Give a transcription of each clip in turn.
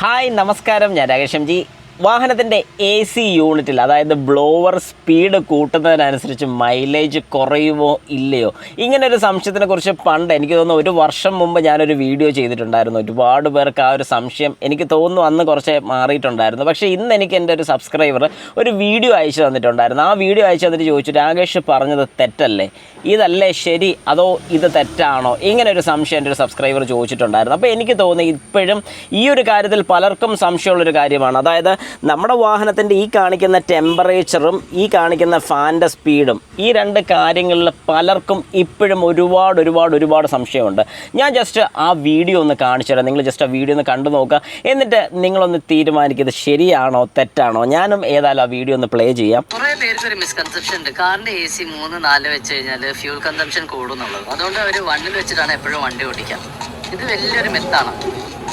Hi നമസ്കാരം. ഞാൻ രാകേഷം G. വാഹനത്തിന്റെ എ സി യൂണിറ്റിൽ അതായത് ബ്ലോവർ സ്പീഡ് കൂട്ടുന്നതിനനുസരിച്ച് മൈലേജ് കുറയുമോ ഇല്ലയോ? ഇങ്ങനെ ഒരു സംശയത്തിനെ കുറിച്ച് പണ്ട് എനിക്ക് തോന്നുന്നു ഒരു വർഷം മുമ്പ് ഞാനൊരു വീഡിയോ ചെയ്തിട്ടുണ്ടായിരുന്നു. ഒരുപാട് പേർക്ക് ആ ഒരു സംശയം എനിക്ക് തോന്നുന്നു അന്ന് കുറച്ച് മാറിയിട്ടുണ്ടായിരുന്നു. പക്ഷേ ഇന്ന് എനിക്ക് എന്റെ ഒരു സബ്സ്ക്രൈബർ ഒരു വീഡിയോ അയച്ചു തന്നിട്ടുണ്ടായിരുന്നു. ആ വീഡിയോ അയച്ചു തന്നിട്ട് ചോദിച്ചു രാകേഷ് പറഞ്ഞത് തെറ്റല്ലേ? ഇതല്ലേ ശരി? അതോ ഇത് തെറ്റാണോ? ഇങ്ങനെ ഒരു സംശയം എന്റെ ഒരു സബ്സ്ക്രൈബർ ചോദിച്ചിട്ടുണ്ടായിരുന്നു. അപ്പോൾ എനിക്ക് തോന്നുന്നു ഇപ്പോഴും ഈ ഒരു കാര്യത്തിൽ പലർക്കും സംശയമുള്ളൊരു കാര്യമാണ്. അതായത് നമ്മുടെ വാഹനത്തിന്റെ ഈ കാണിക്കുന്ന ടെമ്പറേച്ചറും ഈ കാണിക്കുന്ന ഫാന്റെ സ്പീഡും ഈ രണ്ട് കാര്യങ്ങളിൽ പലർക്കും ഇപ്പോഴും ഒരുപാട് ഒരുപാട് ഒരുപാട് സംശയമുണ്ട്. ഞാൻ ജസ്റ്റ് ആ വീഡിയോ ഒന്ന് കാണിച്ചു തരാം. നിങ്ങൾ ജസ്റ്റ് ആ വീഡിയോ ഒന്ന് കണ്ടു നോക്കുക. എന്നിട്ട് നിങ്ങളൊന്ന് തീരുമാനിക്കുക ഇത് ശരിയാണോ തെറ്റാണോ. ഞാനും ഏതായാലും ആ വീഡിയോ ഒന്ന് പ്ലേ ചെയ്യാം. കുറേ പേർക്ക് ഒരു മിസ്കൺസെപ്ഷൻ ഉണ്ട്. കാറിന്റെ എ സി മൂന്ന് നാല് വെച്ച് കഴിഞ്ഞാൽ ഫ്യൂൾ കൺസംഷൻ കൂടുന്നുള്ളത്. അതുകൊണ്ട് അവർ വണ്ണിൽ വെച്ചിട്ടാണ് എപ്പോഴും വണ്ടി ഓടിക്കുക. ഇത് വലിയൊരു മിത്താണ്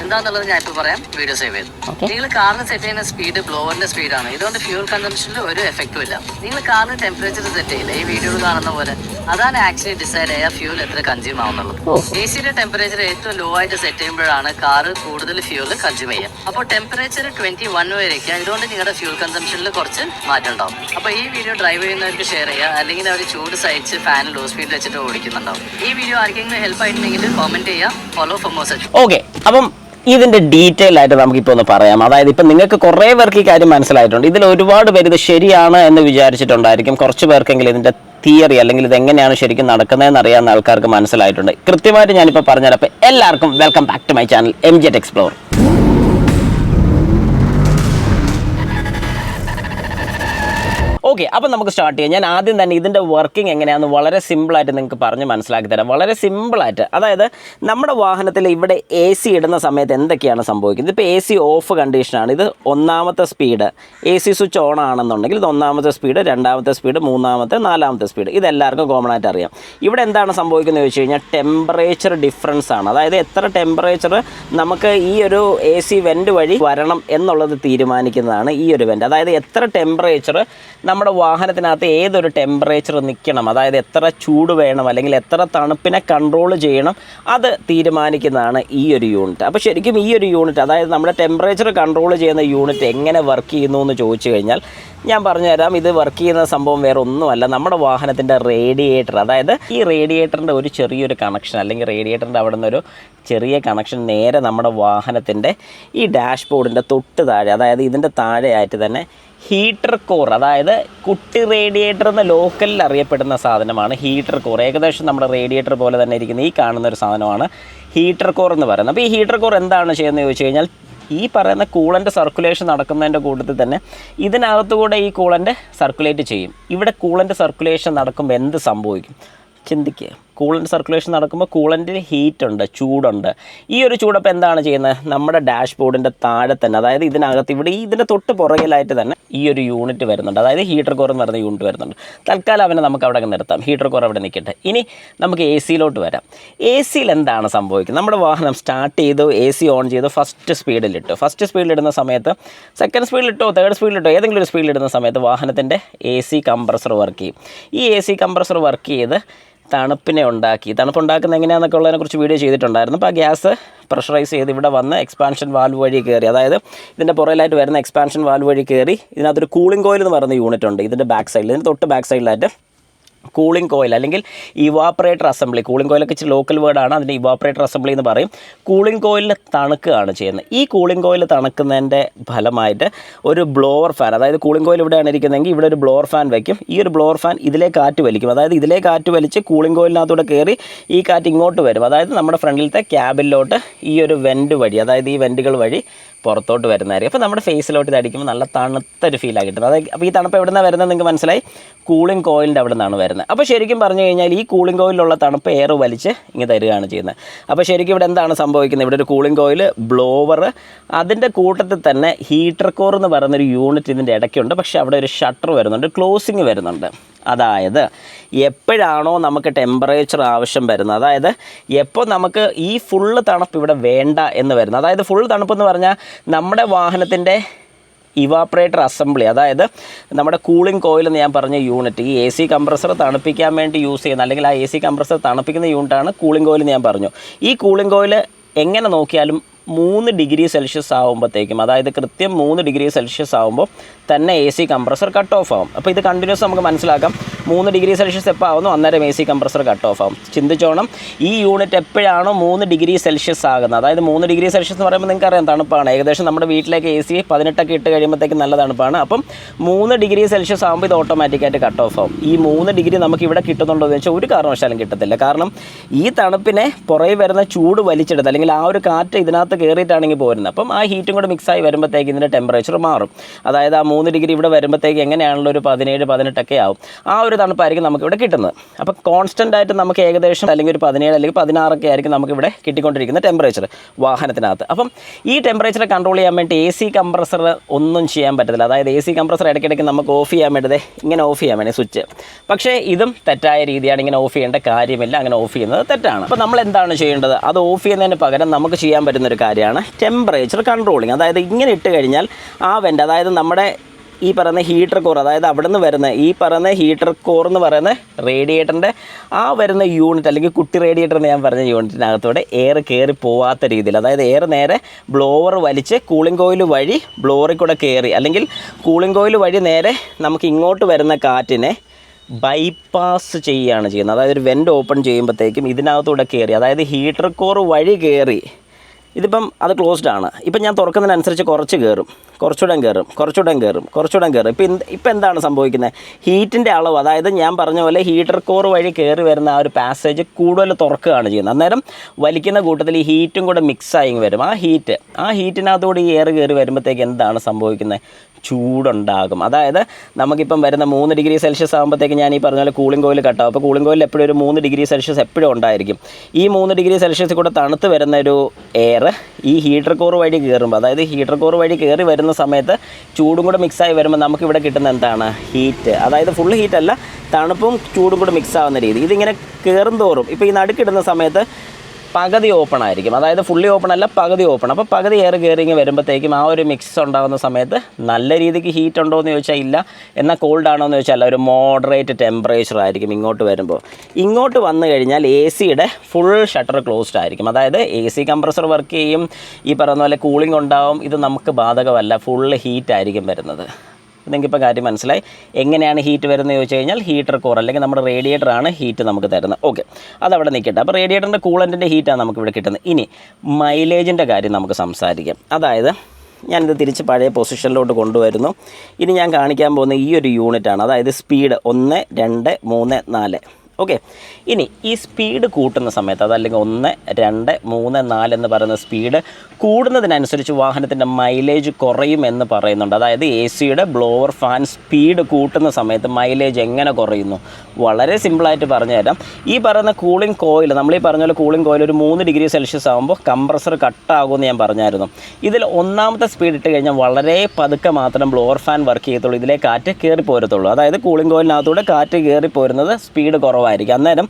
എന്താന്നുള്ളത് ഞാൻ ഇപ്പോൾ പറയാം. വീഡിയോ സേവ് ചെയ്തു. നിങ്ങൾ കാറിന് സെറ്റ് ചെയ്യുന്ന സ്പീഡ് ബ്ലോവറിന്റെ സ്പീഡാണ് ഇതുകൊണ്ട് ഫ്യൂൾ കൺസംഷനിൽ ഒരു എഫക്റ്റും ഇല്ല. നിങ്ങൾ കാറിന് ടെമ്പറേച്ചർ സെറ്റ് ചെയ്യില്ല. ഈ വീഡിയോയിൽ കാണുന്ന പോലെ അതാണ് ആക്ച്വലി ഡിസൈഡ് ചെയ്യുക ഫ്യൂൽ എത്ര കൺസ്യൂം ആവുന്നുള്ളത്. എ സിയുടെ ടെമ്പറേച്ചർ ഏറ്റവും ലോ ആയിട്ട് സെറ്റ് ചെയ്യുമ്പോഴാണ് കാറ് കൂടുതൽ ഫ്യൂൽ കൺസ്യൂം ചെയ്യുക. അപ്പോൾ ടെമ്പറേച്ചർ ട്വന്റി വൺ വരെയൊക്കെ ഇതുകൊണ്ട് നിങ്ങളുടെ ഫ്യൂൽ കൺസംഷനിൽ കുറച്ച് മാറ്റം ഉണ്ടാവും. അപ്പോൾ ഈ വീഡിയോ ഡ്രൈവ് ചെയ്യുന്നവർക്ക് ഷെയർ ചെയ്യുക. അല്ലെങ്കിൽ അവർ ചൂട് സഹിച്ച് ഫാൻ ലോ സ്പീഡിൽ വെച്ചിട്ട് ഓടിക്കുന്നുണ്ടാവും. ഈ വീഡിയോ ആർക്കെങ്കിലും ഹെൽപ്പ് ആയിട്ടുണ്ടെങ്കിൽ കോമെന്റ് ചെയ്യുക. Follow for more such okay അപ്പം ഇതിന്റെ ഡീറ്റെയിൽ ആയിട്ട് നമുക്കിപ്പോൾ ഒന്ന് പറയാം. അതായത് ഇപ്പം നിങ്ങൾക്ക് കുറേ പേർക്ക് ഈ കാര്യം മനസ്സിലായിട്ടുണ്ട്. ഇതിൽ ഒരുപാട് പേര് ഇത് ശരിയാണ് എന്ന് വിചാരിച്ചിട്ടുണ്ടായിരിക്കും. കുറച്ച് പേർക്കെങ്കിലും ഇതിന്റെ തിയറി അല്ലെങ്കിൽ ഇത് എങ്ങനെയാണ് ശരിക്കും നടക്കുന്നതെന്ന് അറിയാവുന്ന ആൾക്കാർക്ക് മനസ്സിലായിട്ടുണ്ട്. കൃത്യമായിട്ട് ഞാനിപ്പോൾ പറഞ്ഞുതരാം. അപ്പോൾ എല്ലാവർക്കും welcome back to my channel M jet explore okay അപ്പം നമുക്ക് സ്റ്റാർട്ട് ചെയ്യാം. ഞാൻ ആദ്യം തന്നെ ഇതിന്റെ വർക്കിംഗ് എങ്ങനെയാണെന്ന് വളരെ സിമ്പിളായിട്ട് നിങ്ങൾക്ക് പറഞ്ഞ് മനസ്സിലാക്കി തരാം. വളരെ സിമ്പിളായിട്ട് അതായത് നമ്മുടെ വാഹനത്തിൽ ഇവിടെ എ സി ഇടുന്ന സമയത്ത് എന്തൊക്കെയാണ് സംഭവിക്കുന്നത്? ഇപ്പോൾ എ സി ഓഫ് കണ്ടീഷനാണ് ഇത് ഒന്നാമത്തെ speed A C switch on ആണെന്നുണ്ടെങ്കിൽ ഇത് ഒന്നാമത്തെ സ്പീഡ് രണ്ടാമത്തെ സ്പീഡ് മൂന്നാമത്തെ നാലാമത്തെ സ്പീഡ് ഇത് എല്ലാവർക്കും കോമൺ ആയിട്ട് അറിയാം. ഇവിടെ എന്താണ് സംഭവിക്കുന്നത് ചോദിച്ചു കഴിഞ്ഞാൽ ടെമ്പറേച്ചർ ഡിഫറൻസ് ആണ്. അതായത് എത്ര ടെമ്പറേച്ചർ നമുക്ക് ഈ ഒരു എ സി വെന്റ് വഴി വരണം എന്നുള്ളത് തീരുമാനിക്കുന്നതാണ് ഈ ഒരു വെന്റ് അതായത് എത്ര ടെമ്പറേച്ചർ നമ്മുടെ വാഹനത്തിനകത്ത് ഏതൊരു ടെമ്പറേച്ചർ നിൽക്കണം അതായത് എത്ര ചൂട് വേണം? അല്ലെങ്കിൽ എത്ര തണുപ്പിനെ കൺട്രോൾ ചെയ്യണം? അത് തീരുമാനിക്കുന്നതാണ് ഈ ഒരു യൂണിറ്റ് അപ്പോൾ ശരിക്കും ഈ ഒരു യൂണിറ്റ് അതായത് നമ്മുടെ ടെമ്പറേച്ചർ കൺട്രോൾ ചെയ്യുന്ന യൂണിറ്റ് എങ്ങനെ വർക്ക് ചെയ്യുന്നു എന്ന് ചോദിച്ചു കഴിഞ്ഞാൽ ഞാൻ പറഞ്ഞുതരാം. ഇത് വർക്ക് ചെയ്യുന്ന സംഭവം വേറെ ഒന്നുമല്ല. നമ്മുടെ വാഹനത്തിന്റെ റേഡിയേറ്റർ അതായത് ഈ റേഡിയേറ്ററിന്റെ ഒരു ചെറിയൊരു കണക്ഷൻ അല്ലെങ്കിൽ റേഡിയേറ്ററിന്റെ അവിടെ നിന്നൊരു ചെറിയ കണക്ഷൻ നേരെ നമ്മുടെ വാഹനത്തിന്റെ ഈ ഡാഷ്ബോർഡിന്റെ തൊട്ട് താഴെ അതായത് ഇതിന്റെ താഴെയായിട്ട് തന്നെ ഹീറ്റർ കോർ അതായത് കുട്ടി റേഡിയേറ്റർ എന്ന ലോക്കലിൽ അറിയപ്പെടുന്ന സാധനമാണ് ഹീറ്റർ കോർ. ഏകദേശം നമ്മുടെ റേഡിയേറ്റർ പോലെ തന്നെ ഇരിക്കുന്ന ഈ കാണുന്ന ഒരു സാധനമാണ് ഹീറ്റർ കോർ എന്ന് പറയുന്നത്. അപ്പോൾ ഈ ഹീറ്റർ കോർ എന്താണ് ചെയ്യുന്നത് ചോദിച്ചു കഴിഞ്ഞാൽ ഈ പറയുന്ന കൂളന്റെ സർക്കുലേഷൻ നടക്കുന്നതിന്റെ കൂട്ടത്തിൽ തന്നെ ഇതിനകത്തുകൂടെ ഈ കൂളന്റെ സർക്കുലേറ്റ് ചെയ്യും. ഇവിടെ കൂളന്റെ സർക്കുലേഷൻ നടക്കുമ്പോൾ എന്ത് സംഭവിക്കും? ചിന്തിക്കുക കൂളന്റ് സർക്കുലേഷൻ നടക്കുമ്പോൾ കൂളന്റിന് ഹീറ്റ് ഉണ്ട് ചൂടുണ്ട്. ഈ ഒരു ചൂടപ്പം എന്താണ് ചെയ്യുന്നത് നമ്മുടെ ഡാഷ്ബോർഡിന്റെ താഴെ തന്നെ അതായത് ഇതിനകത്ത് ഇവിടെ ഇതിന്റെ തൊട്ട് പുറകിലായിട്ട് തന്നെ ഈ ഒരു യൂണിറ്റ് വരുന്നുണ്ട്. അതായത് ഹീറ്റർ കോർ എന്ന് പറയുന്ന യൂണിറ്റ് വരുന്നുണ്ട്. തൽക്കാലം അവനെ നമുക്ക് അവിടെ നിർത്താം. ഹീറ്റർ കോർ അവിടെ നിൽക്കട്ടെ. ഇനി നമുക്ക് എ സിയിലോട്ട് വരാം. എ സിയിൽ എന്താണ് സംഭവിക്കുന്നത്? നമ്മുടെ വാഹനം സ്റ്റാർട്ട് ചെയ്തു എ സി ഓൺ ചെയ്തു ഫസ്റ്റ് സ്പീഡിലിട്ടു ഫസ്റ്റ് സ്പീഡിലിടുന്ന സമയത്ത് സെക്കൻഡ് സ്പീഡിലിട്ടോ തേർഡ് സ്പീഡിലിട്ടോ ഏതെങ്കിലും ഒരു സ്പീഡിലിടുന്ന സമയത്ത് വാഹനത്തിന്റെ എ സി കംപ്രസർ വർക്ക് ചെയ്യും. ഈ എ സി കംപ്രസർ വർക്ക് ചെയ്ത് തണുപ്പിനെ ഉണ്ടാക്കി. തണുപ്പുണ്ടാക്കുന്ന എങ്ങനെയാണെന്നൊക്കെ ഉള്ളതിനെക്കുറിച്ച് വീഡിയോ ചെയ്തിട്ടുണ്ടായിരുന്നു. അപ്പോൾ ആ ഗ്യാസ് പ്രഷറൈസ് ചെയ്ത് ഇവിടെ വന്ന് എക്സ്പാൻഷൻ വാൽവ് വഴി കയറി. അതായത് ഇതിന്റെ പുറകിലായിട്ട് വരുന്ന എക്സ്പാൻഷൻ വാൽവ് വഴി കയറി ഇതിനകത്തൊരു കൂളിംഗ് കോയിൽ എന്ന് പറയുന്ന യൂണിറ്റ് ഉണ്ട്. ഇതിന്റെ ബാക്ക് സൈഡിൽ ഇതിന് തൊട്ട് ബാക്ക് സൈഡിലായിട്ട് കൂളിംഗ് കോയിൽ അല്ലെങ്കിൽ ഇവാപ്പറേറ്റർ അസംബ്ലി കൂളിംഗ് കോയിലൊക്കെ ഇച്ചിരി ലോക്കൽ വേർഡാണ് അതിന്റെ ഇവാപ്പറേറ്റർ അസംബ്ലി എന്ന് പറയും. കൂളിംഗ് കോയിലിൽ തണുക്കുകയാണ് ചെയ്യുന്നത്. ഈ കൂളിംഗ് കോയിൽ തണുക്കുന്നതിന്റെ ഫലമായിട്ട് ഒരു ബ്ലോവർ ഫാൻ അതായത് കൂളിംഗ് കോയിൽ ഇവിടെയാണ് ഇരിക്കുന്നതെങ്കിൽ ഇവിടെ ഒരു ബ്ലോവർ ഫാൻ വയ്ക്കും ഈ ഒരു ബ്ലോവർ ഫാൻ ഇതിലെ കാറ്റ് വലിക്കും. അതായത് ഇതിലെ കാറ്റ് വലിച്ച് കൂളിംഗ് കോയിലിനകത്തൂടെ കയറി ഈ കാറ്റ് ഇങ്ങോട്ട് വരും. അതായത് നമ്മുടെ ഫ്രണ്ടിലത്തെ ക്യാബിലോട്ട് ഈ ഒരു വെന്റ് വഴി അതായത് ഈ വെന്റുകൾ വഴി പുറത്തോട്ട് വരുന്നതായിരിക്കും. അപ്പോൾ നമ്മുടെ ഫേസിലോട്ട് ഇത് അടിക്കുമ്പോൾ നല്ല തണുത്തൊരു ഫീലാണ് കിട്ടുന്നത് അതായത് അപ്പോൾ ഈ തണുപ്പ് എവിടെ നിന്നാണ് വരുന്നത് നിങ്ങൾക്ക് മനസ്സിലായി? കൂളിംഗ് കോയിലിന്റെ അവിടെ നിന്നാണ് വരുന്നത്. അപ്പോൾ ശരിക്കും പറഞ്ഞു കഴിഞ്ഞാൽ ഈ കൂളിംഗ് കോയിലുള്ള തണുപ്പ് എയർ വലിച്ച് ഇങ്ങനെ തരികയാണ് ചെയ്യുന്നത്. അപ്പോൾ ശരിക്കും ഇവിടെ എന്താണ് സംഭവിക്കുന്നത്? ഇവിടെ ഒരു കൂളിംഗ് കോയിൽ ബ്ലോവർ അതിന്റെ കൂട്ടത്തിൽ തന്നെ ഹീറ്റർ കോർ എന്ന് പറയുന്നൊരു യൂണിറ്റ് ഇതിന്റെ ഇടയ്ക്കുണ്ട്. പക്ഷേ അവിടെ ഒരു ഷട്ടർ വരുന്നുണ്ട് ക്ലോസിങ് വരുന്നുണ്ട്. അതായത് എപ്പോഴാണോ നമുക്ക് ടെമ്പറേച്ചർ ആവശ്യം വരുന്നത്. അതായത് എപ്പോൾ നമുക്ക് ഈ ഫുള്ള് തണുപ്പ് ഇവിടെ വേണ്ട എന്ന് വരുന്നത്. അതായത് ഫുൾ തണുപ്പ് എന്ന് പറഞ്ഞാൽ നമ്മുടെ വാഹനത്തിന്റെ ഇവാപ്രേറ്റർ അസംബ്ലി അതായത് നമ്മുടെ കൂളിംഗ് കോയിൽ എന്ന് ഞാൻ പറഞ്ഞ യൂണിറ്റ് ഈ എ സി കംപ്രസർ തണുപ്പിക്കാൻ വേണ്ടി യൂസ് ചെയ്യുന്ന അല്ലെങ്കിൽ ആ എ സി കംപ്രസർ തണുപ്പിക്കുന്ന യൂണിറ്റാണ് കൂളിംഗ് കോയിൽ എന്ന് ഞാൻ പറഞ്ഞു. ഈ കൂളിംഗ് കോയിൽ എങ്ങനെ നോക്കിയാലും മൂന്ന് ഡിഗ്രി സെൽഷ്യസ് ആകുമ്പോഴത്തേക്കും അതായത് കൃത്യം മൂന്ന് ഡിഗ്രി സെൽഷ്യസ് ആകുമ്പോൾ തന്നെ A C compressor cut off ആകും അപ്പോൾ ഇത് കണ്ടിന്യൂസ് നമുക്ക് മനസ്സിലാക്കാം. മൂന്ന് ഡിഗ്രി സെൽഷ്യസ് എപ്പോൾ ആവുന്നു അന്നേരം A C compressor cut off ആവും. ചിന്തിച്ചോണം ഈ യൂണിറ്റ് എപ്പോഴാണോ മൂന്ന് ഡിഗ്രി സെൽഷ്യസ് ആകുന്നത്. അതായത് മൂന്ന് ഡിഗ്രി സെൽഷ്യസ് എന്ന് പറയുമ്പോൾ നിങ്ങൾക്ക് അറിയാം തണുപ്പാണ്. ഏകദേശം നമ്മുടെ വീട്ടിലേക്ക് എ സി പതിനെട്ടൊക്കെ ഇട്ട് കഴിയുമ്പോഴത്തേക്കും നല്ല തണുപ്പാണ്. അപ്പം മൂന്ന് ഡിഗ്രി സെൽഷ്യസ് ആകുമ്പോൾ ഇത് ഓട്ടോമാറ്റിക്കായിട്ട് കട്ട് ഓഫ് ആവും. ഈ മൂന്ന് ഡിഗ്രി നമുക്ക് ഇവിടെ കിട്ടുന്നുണ്ടോ എന്ന് വെച്ചാൽ ഒരു കാരണവശാലും കിട്ടത്തില്ല. കാരണം ഈ തണുപ്പിനെ പുറകെ വരുന്ന ചൂട് വലിച്ചെടുത്ത് അല്ലെങ്കിൽ ആ ഒരു കാറ്റ് ഇതിനകത്ത് കയറിയിട്ടാണെങ്കിൽ പോരുന്നത്. അപ്പം ആ ഹീറ്റും കൂടെ മിക്സായി വരുമ്പോഴത്തേക്ക് ഇതിന്റെ ടെമ്പറേച്ചർ മാറും. അതായത് ആ മൂന്ന് ഡിഗ്രി ഇവിടെ വരുമ്പോഴത്തേക്ക് എങ്ങനെയാണല്ലോ ഒരു പതിനേഴ് പതിനെട്ടൊക്കെ ആവും. ആ ഒരു തണുപ്പായിരിക്കും നമുക്ക് ഇവിടെ കിട്ടുന്നത്. അപ്പോൾ കോൺസ്റ്റന്റ് ആയിട്ട് നമുക്ക് ഏകദേശം അല്ലെങ്കിൽ ഒരു പതിനേഴ് അല്ലെങ്കിൽ പതിനാറൊക്കെ ആയിരിക്കും നമുക്ക് ഇവിടെ കിട്ടിക്കൊണ്ടിരിക്കുന്ന ടെമ്പറേച്ചർ വാഹനത്തിനകത്ത്. അപ്പം ഈ ടെമ്പറേച്ചർ കൺട്രോൾ ചെയ്യാൻ വേണ്ടി എ സി കംപ്രസർ ഒന്നും ചെയ്യാൻ പറ്റത്തില്ല. അതായത് എ സി കംപ്രസർ ഇടയ്ക്കിടയ്ക്ക് നമുക്ക് ഓഫ് ചെയ്യാൻ വേണ്ടത് ഇങ്ങനെ ഓഫ് ചെയ്യാൻ വേണ്ടി സ്വിച്ച് പക്ഷേ ഇതും തെറ്റായ രീതിയാണ്. ഇങ്ങനെ ഓഫ് ചെയ്യേണ്ട കാര്യമില്ല. അങ്ങനെ ഓഫ് ചെയ്യുന്നത് തെറ്റാണ്. അപ്പോൾ നമ്മൾ എന്താണ് ചെയ്യേണ്ടത്? അത് ഓഫ് ചെയ്യുന്നതിന് പകരം നമുക്ക് ചെയ്യാൻ പറ്റുന്ന ഒരു കാര്യമാണ് ടെമ്പറേച്ചർ കൺട്രോളിങ് അതായത് ഇങ്ങനെ ഇട്ട് കഴിഞ്ഞാൽ ആ വെന്റ് അതായത് നമ്മുടെ ഈ പറയുന്ന ഹീറ്റർ കോർ അതായത് അവിടെ നിന്ന് വരുന്ന ഈ പറയുന്ന ഹീറ്റർ കോർ എന്ന് പറയുന്ന റേഡിയേറ്ററിന്റെ ആ വരുന്ന യൂണിറ്റ് അല്ലെങ്കിൽ കുട്ടി റേഡിയേറ്റർ എന്ന് ഞാൻ പറഞ്ഞ യൂണിറ്റിനകത്തോടെ എയർ കയറി പോവാത്ത രീതിയിൽ അതായത് എയർ നേരെ ബ്ലോവർ വലിച്ച് കൂളിംഗ് കോയിൽ വഴി ബ്ലോറിൽ കൂടെ കയറി അല്ലെങ്കിൽ കൂളിംഗ് കോയിൽ വഴി നേരെ നമുക്ക് ഇങ്ങോട്ട് വരുന്ന കാറ്റിനെ ബൈപ്പാസ് ചെയ്യുകയാണ് ചെയ്യുന്നത്. അതായത് ഒരു വെന്റ് ഓപ്പൺ ചെയ്യുമ്പോഴത്തേക്കും ഇതിനകത്തൂടെ കയറി അതായത് ഹീറ്റർ കോർ വഴി കയറി ഇതിപ്പം അത് ക്ലോസ്ഡ് ആണ്. ഇപ്പം ഞാൻ തുറക്കുന്നതിനനുസരിച്ച് കുറച്ച് കയറും. കുറച്ചുകൂടെ കയറും. കുറച്ചുകൂടെ കയറും. കുറച്ചുകൂടെ കയറും. ഇപ്പം ഇപ്പം എന്താണ് സംഭവിക്കുന്നത്? ഹീറ്റിന്റെ അളവ് അതായത് ഞാൻ പറഞ്ഞ പോലെ ഹീറ്റർ കോർ വഴി കയറി വരുന്ന ആ ഒരു പാസേജ് കൂടുതൽ തുറക്കുകയാണ് ചെയ്യുന്നത്. അന്നേരം വലിക്കുന്ന കൂട്ടത്തിൽ ഈ ഹീറ്റും കൂടെ മിക്സായി വരും. ആ ഹീറ്റ് ആ ഹീറ്റിനകത്തുകൂടി ഈ എയർ കയറി വരുമ്പോഴത്തേക്ക് എന്താണ് സംഭവിക്കുന്നത്? ചൂടുണ്ടാകും. അതായത് നമുക്കിപ്പം വരുന്ന മൂന്ന് ഡിഗ്രി സെൽഷ്യസ് ആകുമ്പോഴത്തേക്ക് ഞാൻ ഈ പറഞ്ഞ പോലെ കൂളിംഗ് കോയിൽ കട്ടാവും അപ്പോൾ കൂളിംഗ് കോയിൽ എപ്പോഴും ഒരു മൂന്ന് ഡിഗ്രി സെൽഷ്യസ് എപ്പോഴും ഉണ്ടായിരിക്കും. ഈ മൂന്ന് ഡിഗ്രി സെൽഷ്യസ് കൂടെ തണുത്ത് വരുന്ന ഒരു എയർ ഈ ഹീറ്റർ കോർ വഴി കയറുമ്പോൾ അതായത് ഹീറ്റർ കോർ വഴി കയറി വരുന്ന സമയത്ത് ചൂടും കൂടെ മിക്സായി വരുമ്പോൾ നമുക്ക് ഇവിടെ കിട്ടുന്ന എന്താണ്? ഹീറ്റ്. അതായത് ഫുൾ ഹീറ്റ് അല്ല തണുപ്പും ചൂടും കൂടെ മിക്സ് ആവുന്ന രീതി. ഇതിങ്ങനെ കയറും തോറും. ഇപ്പോൾ ഈ നടുക്കിടുന്ന സമയത്ത് പകുതി ഓപ്പൺ ആയിരിക്കും. അതായത് ഫുള്ളി ഓപ്പൺ അല്ല പകുതി ഓപ്പൺ അപ്പോൾ പകുതി എയർ കയറിങ് വരുമ്പോഴത്തേക്കും ആ ഒരു മിക്സ് ഉണ്ടാകുന്ന സമയത്ത് നല്ല രീതിക്ക് ഹീറ്റ് ഉണ്ടോ എന്ന് ചോദിച്ചാൽ ഇല്ല. എന്നാൽ കോൾഡ് ആണോ എന്ന് ചോദിച്ചാൽ ഒരു മോഡറേറ്റ് ടെമ്പറേച്ചർ ആയിരിക്കും ഇങ്ങോട്ട് വരുമ്പോൾ. ഇങ്ങോട്ട് വന്നു കഴിഞ്ഞാൽ എ സിയുടെ ഫുൾ ഷട്ടർ ക്ലോസ്ഡ് ആയിരിക്കും. അതായത് എ സി കംപ്രസർ വർക്ക് ചെയ്യും. ഈ പറയുന്ന പോലെ കൂളിംഗ് ഉണ്ടാവും. ഇത് നമുക്ക് ബാധകമല്ല. ഫുൾ ഹീറ്റ് ആയിരിക്കും വരുന്നത്. നിങ്ങൾക്കിപ്പോൾ കാര്യം മനസ്സിലായി. എങ്ങനെയാണ് ഹീറ്റ് വരുന്നത് ചോദിച്ചു കഴിഞ്ഞാൽ ഹീറ്റർ കോർ അല്ലെങ്കിൽ നമ്മുടെ റേഡിയേറ്ററാണ് ഹീറ്റ് നമുക്ക് തരുന്നത്. ഓക്കെ അതവിടെ നിൽക്കട്ടെ. അപ്പോൾ റേഡിയേറ്ററിന്റെ കൂളന്റിന്റെ ഹീറ്റാണ് നമുക്ക് ഇവിടെ കിട്ടുന്നത്. ഇനി മൈലേജിന്റെ കാര്യം നമുക്ക് സംസാരിക്കാം. അതായത് ഞാനിത് തിരിച്ച് പഴയ പൊസിഷനിലോട്ട് കൊണ്ടുവരുന്നു. ഇനി ഞാൻ കാണിക്കാൻ പോകുന്ന ഈ ഒരു യൂണിറ്റാണ് അതായത് സ്പീഡ് ഒന്ന് രണ്ട് മൂന്ന് നാല്. ഓക്കെ ഇനി ഈ സ്പീഡ് കൂട്ടുന്ന സമയത്ത് അതല്ലെങ്കിൽ ഒന്ന് രണ്ട് മൂന്ന് നാല് എന്ന് പറയുന്ന സ്പീഡ് കൂടുന്നതിനനുസരിച്ച് വാഹനത്തിന്റെ മൈലേജ് കുറയും എന്ന് പറയുന്നുണ്ട്. അതായത് എ സിയുടെ ബ്ലോവർ ഫാൻ സ്പീഡ് കൂട്ടുന്ന സമയത്ത് മൈലേജ് എങ്ങനെ കുറയുന്നു? വളരെ സിമ്പിളായിട്ട് പറഞ്ഞു തരാം. ഈ പറയുന്ന കൂളിംഗ് കോയിൽ നമ്മൾ ഈ പറഞ്ഞ പോലെ കൂളിംഗ് കോയിൽ ഒരു മൂന്ന് ഡിഗ്രി സെൽഷ്യസ് ആകുമ്പോൾ കംപ്രസർ കട്ടാകുമെന്ന് ഞാൻ പറഞ്ഞായിരുന്നു. ഇതിൽ ഒന്നാമത്തെ സ്പീഡ് ഇട്ട് കഴിഞ്ഞാൽ വളരെ പതുക്കെ മാത്രം ബ്ലോവർ ഫാൻ വർക്ക് ചെയ്യത്തുള്ളൂ. ഇതിലെ കാറ്റ് കയറി പോരത്തുള്ളൂ അതായത് കൂളിംഗ് കോയിലിനകത്തൂടെ കാറ്റ് കയറി പോരുന്നത് സ്പീഡ് കുറവായിരിക്കും അന്നേരം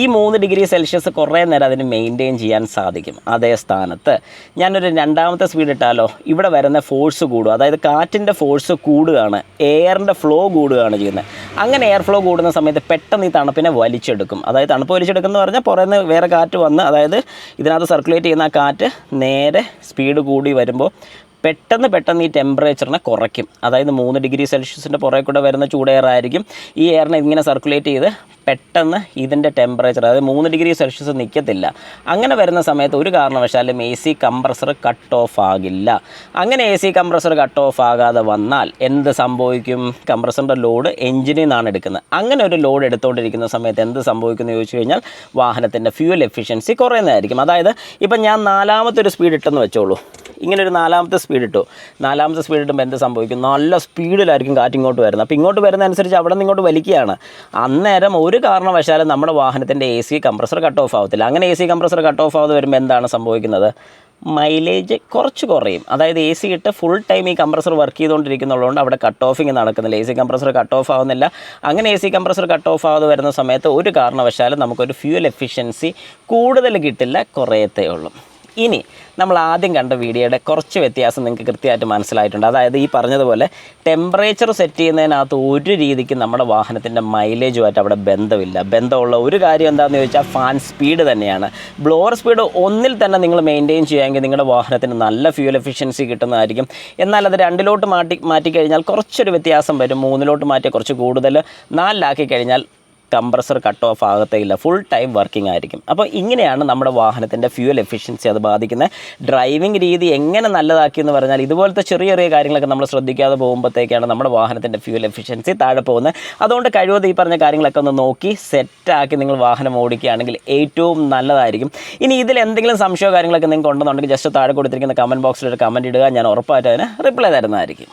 ഈ മൂന്ന് ഡിഗ്രി സെൽഷ്യസ് കുറേ നേരം അതിന് മെയിന്റെയിൻ ചെയ്യാൻ സാധിക്കും. അതേ സ്ഥാനത്ത്. ഞാനൊരു രണ്ടാമത്തെ സ്പീഡ് ഇട്ടാലോ ഇവിടെ വരുന്ന ഫോഴ്സ് കൂടും അതായത് കാറ്റിന്റെ ഫോഴ്സ് കൂടുകയാണ്. എയറിന്റെ ഫ്ലോ കൂടുകയാണ് ചെയ്യുന്നത്. അങ്ങനെ എയർ ഫ്ലോ കൂടുന്ന സമയത്ത് പെട്ടെന്ന് ഈ തണുപ്പിനെ വലിച്ചെടുക്കും. അതായത് തണുപ്പ് വലിച്ചെടുക്കുന്നു പറഞ്ഞാൽ പുറമെ വേറെ കാറ്റ് വന്ന് അതായത് ഇതിനകത്ത് സർക്കുലേറ്റ് ചെയ്യുന്ന ആ കാറ്റ് നേരെ സ്പീഡ് കൂടി വരുമ്പോൾ പെട്ടെന്ന് പെട്ടെന്ന് ഈ ടെമ്പറേച്ചറിനെ കുറയ്ക്കും. അതായത് മൂന്ന് ഡിഗ്രി സെൽഷ്യസിന്റെ പുറകെ കൂടെ വരുന്ന ചൂട് ഈ എയറിനെ ഇങ്ങനെ സർക്കുലേറ്റ് ചെയ്ത് പെട്ടെന്ന് ഇതിന്റെ ടെമ്പറേച്ചർ അതായത് മൂന്ന് ഡിഗ്രി സെൽഷ്യസ് നിൽക്കത്തില്ല അങ്ങനെ വരുന്ന സമയത്ത് ഒരു കാരണവശാലും A C compressor cut off ആകില്ല. അങ്ങനെ A C compressor cut off ആകാതെ വന്നാൽ എന്ത് സംഭവിക്കും? കംപ്രസറിന്റെ ലോഡ് എഞ്ചിനിൽ നിന്നാണ് എടുക്കുന്നത്. അങ്ങനെ ഒരു ലോഡ് എടുത്തുകൊണ്ടിരിക്കുന്ന സമയത്ത് എന്ത് സംഭവിക്കുന്നു ചോദിച്ചു കഴിഞ്ഞാൽ വാഹനത്തിന്റെ ഫ്യൂൽ എഫിഷ്യൻസി കുറയുന്നതായിരിക്കും. അതായത് ഇപ്പം ഞാൻ നാലാമത്തെ ഒരു സ്പീഡ് ഇട്ടെന്ന് വെച്ചോളൂ. ഇങ്ങനെ ഒരു നാലാമത്തെ സ്പീഡ് ഇട്ടു. നാലാമത്തെ സ്പീഡ് ഇട്ടുമ്പോൾ എന്ത് സംഭവിക്കും? നല്ല സ്പീഡിലായിരിക്കും കാറ്റ് ഇങ്ങോട്ട് വരുന്നത്. അപ്പോൾ ഇങ്ങോട്ട് വരുന്ന അനുസരിച്ച് അവിടെ നിന്ന് ഇങ്ങോട്ട് വലിക്കുകയാണ്. അന്നേരം ഒരു കാരണവശാലും നമ്മുടെ വാഹനത്തിന്റെ A C compressor cut off ആവത്തില്ല. അങ്ങനെ A C compressor cut off ആവാതെ വരുമ്പോൾ എന്താണ് സംഭവിക്കുന്നത്? മൈലേജ് കുറച്ച് കുറയും. അതായത് എ സി ഇട്ട് ഫുൾ ടൈം ഈ കംപ്രസർ വർക്ക് ചെയ്തുകൊണ്ടിരിക്കുന്നുള്ളതുകൊണ്ട് അവിടെ കട്ട് ഓഫിങ് നടക്കുന്നില്ല. A C compressor cut off ആവുന്നില്ല. അങ്ങനെ A C compressor cut off ആവാതെ വരുന്ന സമയത്ത് ഒരു കാരണവശാലും നമുക്കൊരു ഫ്യൂൽ എഫിഷ്യൻസി കൂടുതൽ കിട്ടില്ല. കുറയത്തേ ഉള്ളൂ. ഇനി നമ്മൾ ആദ്യം കണ്ട വീഡിയോയുടെ കുറച്ച് വ്യത്യാസം നിങ്ങൾക്ക് കൃത്യമായിട്ട് മനസ്സിലായിട്ടുണ്ട്. അതായത് ഈ പറഞ്ഞതുപോലെ ടെമ്പറേച്ചർ സെറ്റ് ചെയ്യുന്നതിനകത്ത് ഒരു രീതിക്ക് നമ്മുടെ വാഹനത്തിന്റെ മൈലേജുമായിട്ട് അവിടെ ബന്ധമില്ല. ബന്ധമുള്ള ഒരു കാര്യം എന്താണെന്ന് ചോദിച്ചാൽ ഫാൻ സ്പീഡ് തന്നെയാണ്. ബ്ലോവർ സ്പീഡ് ഒന്നിൽ തന്നെ നിങ്ങൾ മെയിന്റെയിൻ ചെയ്യുമെങ്കിൽ നിങ്ങളുടെ വാഹനത്തിന് നല്ല ഫ്യൂൽ എഫിഷ്യൻസി കിട്ടുന്നതായിരിക്കും. എന്നാൽ അത് രണ്ടിലോട്ട് മാറ്റി മാറ്റിക്കഴിഞ്ഞാൽ കുറച്ചൊരു വ്യത്യാസം വരും. മൂന്നിലോട്ട് മാറ്റി കുറച്ച് കൂടുതൽ. നാലിലാക്കി കഴിഞ്ഞാൽ കംപ്രസർ കട്ട് ഓഫ് ആകത്തേയില്ല. ഫുൾ ടൈം വർക്കിംഗ് ആയിരിക്കും. അപ്പോൾ ഇങ്ങനെയാണ് നമ്മുടെ വാഹനത്തിന്റെ ഫ്യൂൽ എഫിഷ്യൻസി അത് ബാധിക്കുന്നത്. ഡ്രൈവിംഗ് രീതി എങ്ങനെ നല്ലതാക്കി എന്ന് പറഞ്ഞാൽ ഇതുപോലത്തെ ചെറിയ ചെറിയ കാര്യങ്ങളൊക്കെ നമ്മൾ ശ്രദ്ധിക്കാതെ പോകുമ്പോഴത്തേക്കാണ് നമ്മുടെ വാഹനത്തിന്റെ ഫ്യൂൽ എഫിഷ്യൻസി താഴെ പോകുന്നത്. അതുകൊണ്ട് കഴിവതും ഈ പറഞ്ഞ കാര്യങ്ങളൊക്കെ ഒന്ന് നോക്കി സെറ്റാക്കി നിങ്ങൾ വാഹനം ഓടിക്കുകയാണെങ്കിൽ ഏറ്റവും നല്ലതായിരിക്കും. ഇനി ഇതിൽ എന്തെങ്കിലും സംശയമോ കാര്യങ്ങളൊക്കെ നിങ്ങൾക്ക് ഉണ്ടെന്നുണ്ടെങ്കിൽ ജസ്റ്റ് താഴെ കൊടുത്തിരിക്കുന്ന കമന്റ് ബോക്സിൽ ഒരു കമന്റ് ഇടുക. ഞാൻ ഉറപ്പായിട്ട് അതിന് റിപ്ലൈ തരുന്നതായിരിക്കും.